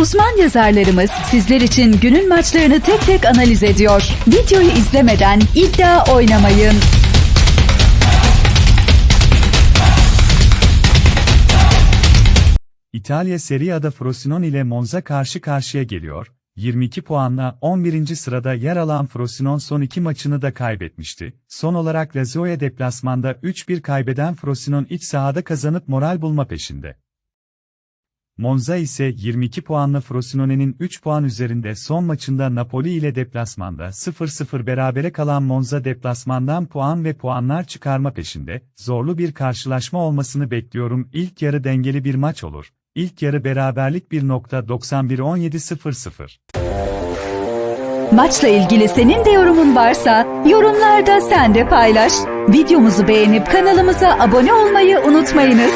Uzman yazarlarımız sizler için günün maçlarını tek tek analiz ediyor. Videoyu izlemeden iddia oynamayın. İtalya Serie A'da Frosinone ile Monza karşı karşıya geliyor. 22 puanla 11. sırada yer alan Frosinone son iki maçını da kaybetmişti. Son olarak Lazio'ya deplasmanda 3-1 kaybeden Frosinone iç sahada kazanıp moral bulma peşinde. Monza ise 22 puanla Frosinone'nin 3 puan üzerinde son maçında Napoli ile deplasmanda 0-0 berabere kalan Monza deplasmandan puan ve puanlar çıkarma peşinde, zorlu bir karşılaşma olmasını bekliyorum. İlk yarı dengeli bir maç olur. İlk yarı beraberlik 1.91-17-0-0. Maçla ilgili senin de yorumun varsa yorumlarda sen de paylaş. Videomuzu beğenip kanalımıza abone olmayı unutmayınız.